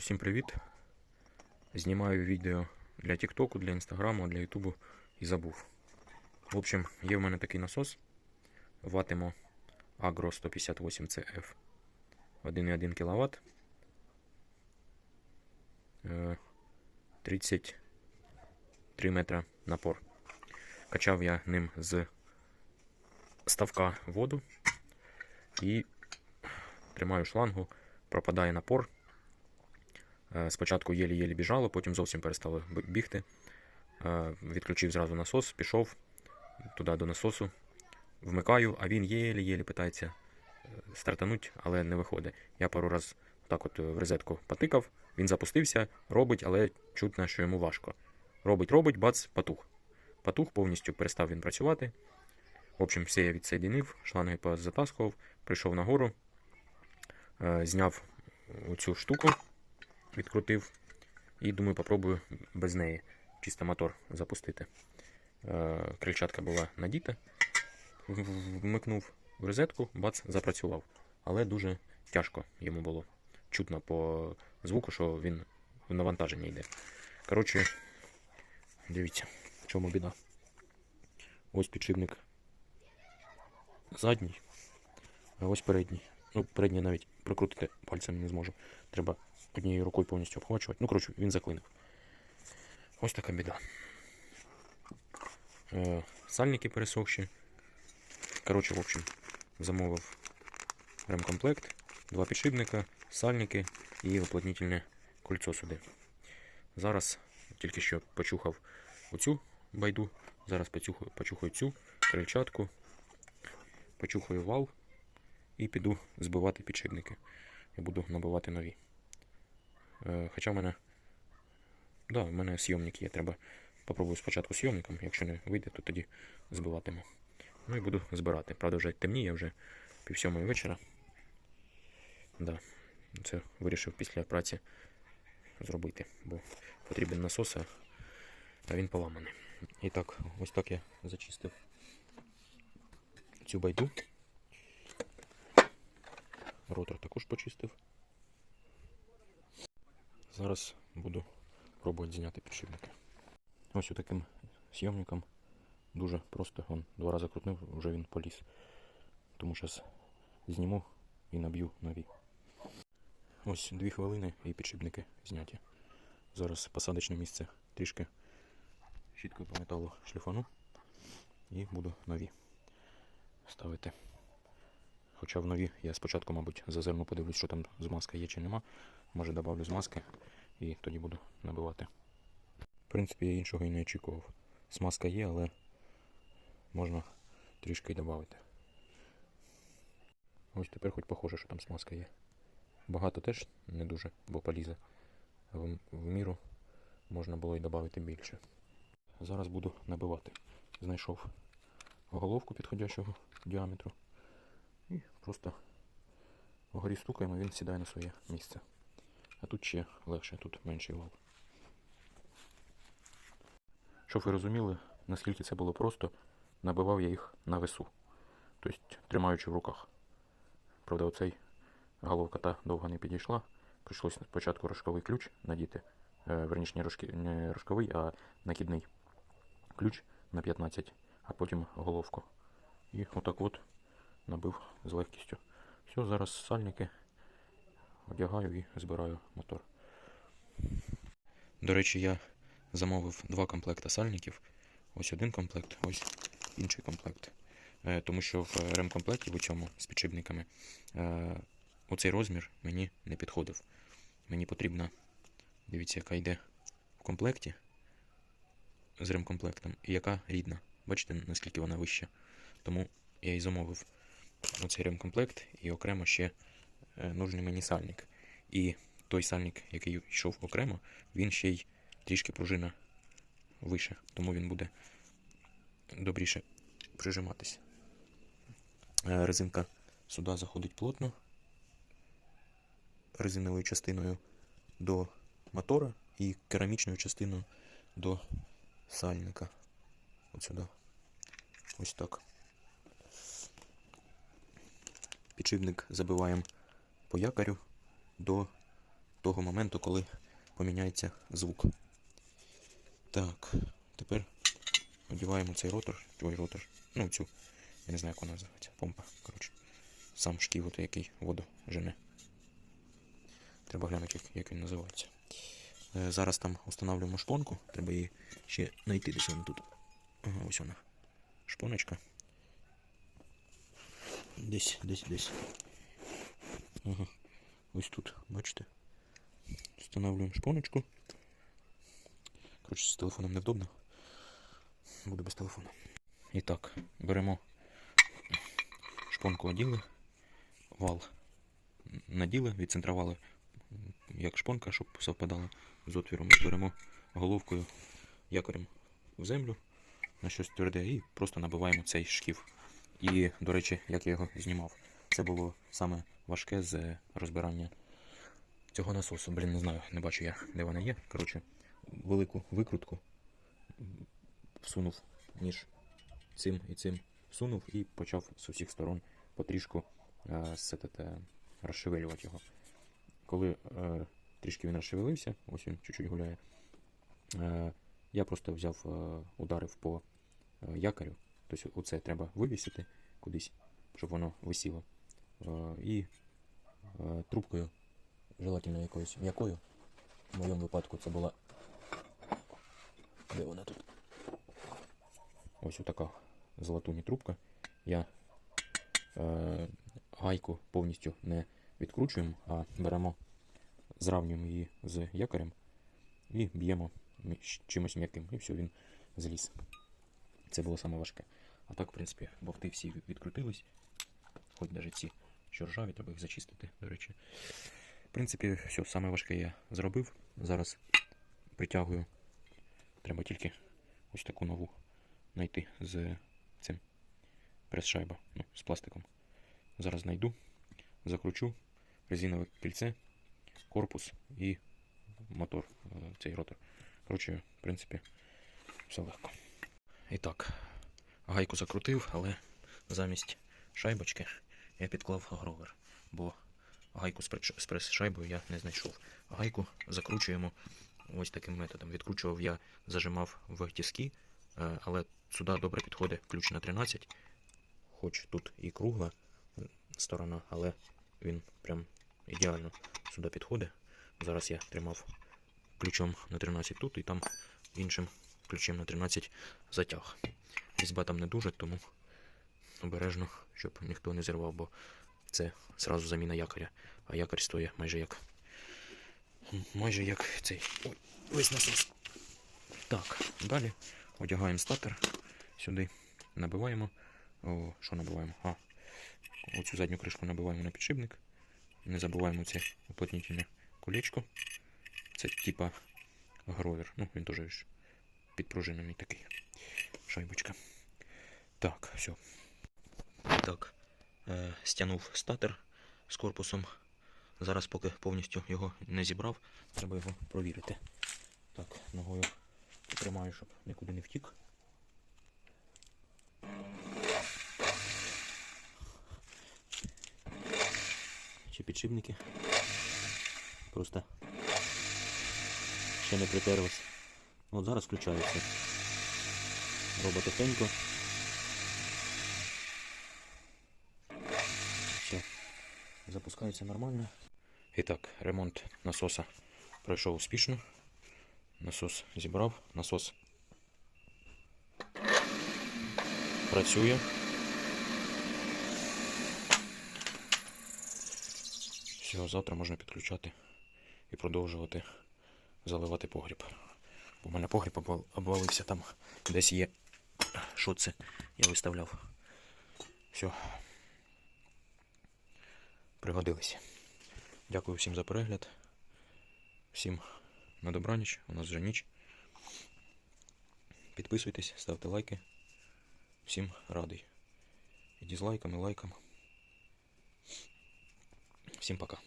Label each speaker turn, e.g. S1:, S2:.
S1: Усім привіт! Знімаю відео для Тіктоку, для Інстаграму, для Ютубу і забув. В общем, є в мене такий насос Ватимо Agro 158 CF 1,1 кВт. 33 метра напор. Качав я ним з ставка воду і тримаю шлангу, пропадає напор. Е, Спочатку єлі-єлі біжало, потім зовсім перестало бігти. Е, Відключив зразу насос, пішов туди до насосу, вмикаю, а він єлі-єлі питається е, стартануть, але не виходить. Я пару раз так от в розетку потикав, він запустився, робить, але чутно, що йому важко. Робить, робить, бац, потух. Потух, повністю перестав він працювати. В общем, все я відсоєдинив, шланги позатаскував, прийшов нагору, зняв оцю штуку, відкрутив. І думаю, попробую без неї чисто мотор запустити. Е, Крильчатка була надіта, вмикнув в розетку, бац, запрацював. Але дуже тяжко йому було. Чутно по звуку, що він в навантаження йде. Коротше, дивіться, в чому біда. Ось підшипник задній, а ось передній. Ну, передній навіть прокрутити пальцем не зможу. Треба однією рукою повністю обхвачувати. Ну, коротше, він заклинив. Ось така біда. Е, сальники пересохші. Коротше, в общем, замовив ремкомплект, два підшипника, сальники і уплотнительне кольцо сюди. Зараз тільки що почухав оцю байду. Зараз почухаю, почухаю цю крильчатку, почухаю вал і піду збивати підшипники. Я буду набивати нові. Е, Хоча в мене. Да, в мене зйомник є. Треба попробую спочатку зйомником. Якщо не вийде, то тоді збиватиму. Ну і буду збирати. Правда, вже темніє, вже пів сьомої вечора. Да, це вирішив після праці зробити, бо потрібен насос, а він поламаний. І так, ось так я зачистив цю байду. Ротор також почистив. Зараз буду пробувати зняти підшипники. Ось таким зйомником дуже просто. Он два рази крутнув, вже він поліз. Тому зараз зніму і наб'ю нові. Ось дві хвилини і підшипники зняті. Зараз посадочне місце трішки щіткою по металу шліфану і буду нові ставити. Хоча в нові я спочатку, мабуть, зазирну подивлюсь, що там змазка є чи нема. Може добавлю змазки і тоді буду набивати. В принципі, я іншого і не очікував. Смазка є, але можна трішки й додати. Ось тепер хоч похоже, що там смазка є. Багато теж не дуже, бо полізе. В, в міру можна було й додати більше. Зараз буду набивати. Знайшов головку підходящого діаметру. І просто вгорі стукаємо, він сідає на своє місце. А тут ще легше, тут менший вал. Щоб ви розуміли, наскільки це було просто, набивав я їх на весу. Тобто тримаючи в руках. Правда, оцей головка та довго не підійшла. Прийшлося спочатку рожковий ключ надіти. Е, верніше не, рожки, не рожковий, а накидний ключ на 15, а потім головку. І отак от набив з легкістю. Все, зараз сальники одягаю і збираю мотор. До речі, я замовив два комплекти сальників. Ось один комплект, ось інший комплект. Е, тому що в ремкомплекті в цьому з підшипниками е, оцей розмір мені не підходив. Мені потрібна, дивіться, яка йде в комплекті з ремкомплектом і яка рідна. Бачите, наскільки вона вища. Тому я і замовив оцей ремкомплект і окремо ще е, нужний мені сальник. І той сальник, який йшов окремо, він ще й трішки пружина вище, тому він буде добріше прижиматись. Е, Резинка сюди заходить плотно, резиновою частиною до мотора і керамічною частиною до сальника. От сюди. Ось так. Підшипник забиваємо по якорю до того моменту, коли поміняється звук. Так, тепер одіваємо цей ротор, ой, ротор, ну цю, я не знаю, як вона називається, помпа, коротше. Сам шків, який воду жене. Треба глянути, як, як він називається. Е, зараз там встановлюємо шпонку, треба її ще знайти десь вона тут. Ага, ось вона. Шпоночка. Десь, десь, десь. Ага. Ось тут, бачите? Встановлюємо шпоночку. Коротше, з телефоном невдобно. Буду без телефону. І так, беремо шпонку оділи, вал наділи, відцентрували як шпонка, щоб совпадала з отвіром. І беремо головкою якорем в землю на щось тверде і просто набиваємо цей шків. І, до речі, як я його знімав, це було саме важке з розбирання цього насосу. Блін, не знаю, не бачу я, де вона є. Коротше, велику викрутку всунув між цим і цим всунув і почав з усіх сторон потрішку е, розшевелювати його. Коли е, трішки він розшевелився, ось він чуть-чуть гуляє, е, я просто взяв, е, ударив по е, якорю. Тобто оце треба вивісити кудись, щоб воно висіло. Е, і е, трубкою, желательно якоюсь м'якою. В моєму випадку це була. Де вона тут? Ось така золотуні трубка. Я е, гайку повністю не відкручуємо, а беремо, зравнюємо її з якорем і б'ємо чимось м'яким. І все, він зліз. Це було саме важке. А так, в принципі, бовти всі відкрутились. Хоч навіть ці що ржаві, треба їх зачистити, до речі. В принципі, все, саме важке я зробив. Зараз притягую. Треба тільки ось таку нову знайти з цим прес-шайба, ну, з пластиком. Зараз знайду, закручу резинове кільце, корпус і мотор, е, цей ротор. Коротше, в принципі, все легко. І так, гайку закрутив, але замість шайбочки я підклав гровер, бо гайку з прес- з прес-шайбою я не знайшов. Гайку закручуємо ось таким методом. Відкручував я, зажимав в тіски, е, але сюди добре підходить ключ на 13, хоч тут і кругла сторона, але він прям ідеально сюди підходить. Зараз я тримав ключом на 13 тут і там іншим ключем на 13 затяг. Різьба там не дуже, тому обережно, щоб ніхто не зірвав, бо це зразу заміна якоря. А якорь стоїть майже як. Майже як цей. Ой, весь насос. Так, далі одягаємо статер сюди, набиваємо. О, що набиваємо? А, оцю задню кришку набиваємо на підшипник. Не забуваємо це уплотнительне колечко. Це типа гровер. Ну, він теж підпружинений такий. Шайбочка. Так, все. Так, е, стягнув статер з корпусом. Зараз, поки повністю його не зібрав, треба його провірити. Так, ногою тримаю, щоб нікуди не втік. Чи підшипники. Просто ще не притерлись. От зараз включається. Робить тихенько. Все. Запускається нормально. І так, ремонт насоса пройшов успішно. Насос зібрав, насос працює. Все, завтра можна підключати і продовжувати заливати погріб. В мене погріб обвалився там, десь є. Що це? Я виставляв. Все. Пригодилися. Дякую всім за перегляд. Всім на добраніч. У нас вже ніч. Підписуйтесь, ставте лайки. Всім радий. І дізлайкам, і лайкам. Всім пока.